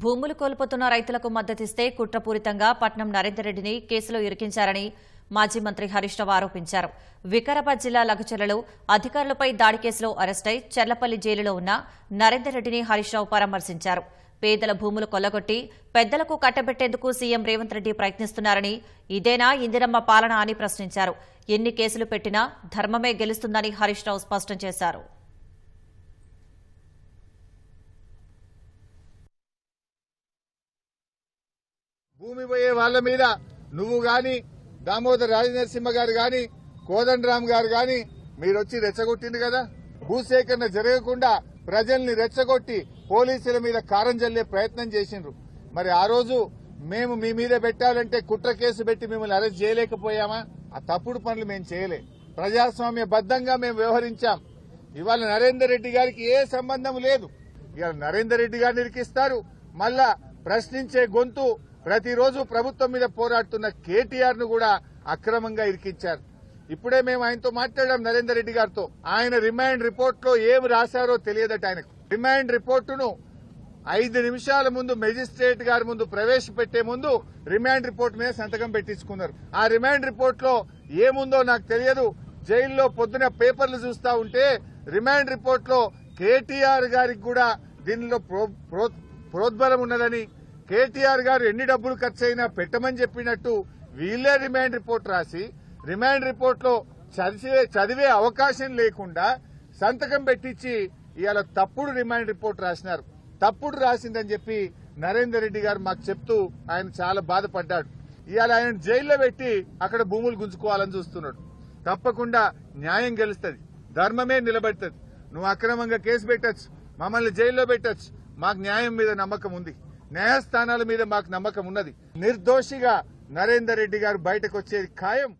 భూములు కోల్పోతున్న రైతులకు మద్దతిస్తే కుట్రపూరితంగా పట్నం నరేందర్ రెడ్డిని కేసులో ఇరికించారని మాజీ మంత్రి హరీష్ రావు ఆరోపించారు. వికారాబాద్ జిల్లా లఘుచర్లలో అధికారులపై దాడి కేసులో అరెస్టై చెర్లపల్లి జైలులో ఉన్న నరేందర్ రెడ్డిని హరీష్ రావు పరామర్శించారు. పేదల భూములు కొల్లగొట్టి పెద్దలకు కట్టబెట్టేందుకు సీఎం రేవంత్ రెడ్డి ప్రయత్నిస్తున్నారని ఇదేనా ఇందిరమ్మ పాలన అని ప్రశ్నించారు. ఎన్ని కేసులు పెట్టినా ధర్మమే గెలుస్తుందని హరీష్ రావు స్పష్టం చేశారు. భూమి పోయే వాళ్ళ మీద నువ్వు గాని దామోదర్ రాజనరసింహ గారు గాని కోదండరామ్ గారు గాని మీరొచ్చి రెచ్చగొట్టింది కదా? భూసేకరణ జరగకుండా ప్రజల్ని రెచ్చగొట్టి పోలీసుల మీద కారం జల్లే ప్రయత్నం చేసిండ్రు. మరి ఆ రోజు మేము మీ మీద పెట్టాలంటే కుట్ర కేసు పెట్టి మిమ్మల్ని అరెస్ట్ చేయలేకపోయామా? ఆ తప్పుడు పనులు మేము చేయలే. ప్రజాస్వామ్య బద్దంగా మేము వ్యవహరించాం. ఇవాళ నరేందర్ రెడ్డి గారికి ఏ సంబంధం లేదు. ఇవాళ నరేందర్ రెడ్డి గారిని ఇరికిస్తారు. మళ్ళా ప్రశ్నించే గొంతు ప్రతిరోజు ప్రభుత్వం మీద పోరాడుతున్న కేటీఆర్ను కూడా అక్రమంగా ఇరికించారు. ఇప్పుడే మేము ఆయనతో మాట్లాడాం నరేందర్ రెడ్డి గారితో. ఆయన రిమాండ్ రిపోర్ట్లో ఏం రాశారో తెలియదట ఆయనకు. రిమాండ్ రిపోర్టును ఐదు నిమిషాల ముందు మెజిస్ట్రేట్ గారి ముందు ప్రవేశపెట్టే ముందు రిమాండ్ రిపోర్ట్ మీద సంతకం పెట్టించుకున్నారు. ఆ రిమాండ్ రిపోర్ట్లో ఏముందో నాకు తెలియదు. జైల్లో పొద్దున పేపర్లు చూస్తా ఉంటే రిమాండ్ రిపోర్ట్లో కేటీఆర్ గారికి కూడా దీనిలో ప్రో- ప్రోద్బలం ఉన్నదని కేటీఆర్ గారు ఎన్ని డబ్బులు ఖర్చు అయినా పెట్టమని చెప్పినట్టు వీళ్ళే రిమాండ్ రిపోర్ట్ రాసి రిమాండ్ రిపోర్ట్లో చదివే చదివే అవకాశం లేకుండా సంతకం పెట్టించి ఇవాళ తప్పుడు రిమాండ్ రిపోర్ట్ రాసినారు. తప్పుడు రాసిందని చెప్పి నరేందర్ రెడ్డి గారు మాకు చెప్తూ ఆయన చాలా బాధపడ్డాడు. ఇవాళ ఆయన జైల్లో పెట్టి అక్కడ భూములు గుంజుకోవాలని చూస్తున్నాడు. తప్పకుండా న్యాయం గెలుస్తుంది. ధర్మమే నిలబడుతుంది. నువ్వు అక్రమంగా కేసు పెట్టచ్చు. మమ్మల్ని జైల్లో పెట్టచ్చు. మాకు న్యాయం మీద నమ్మకం ఉంది. న్యాయస్థానాల మీద మాకు నమ్మకం ఉన్నది. నిర్దోషిగా నరేందర్ రెడ్డి గారు బయటకు వచ్చేది ఖాయం.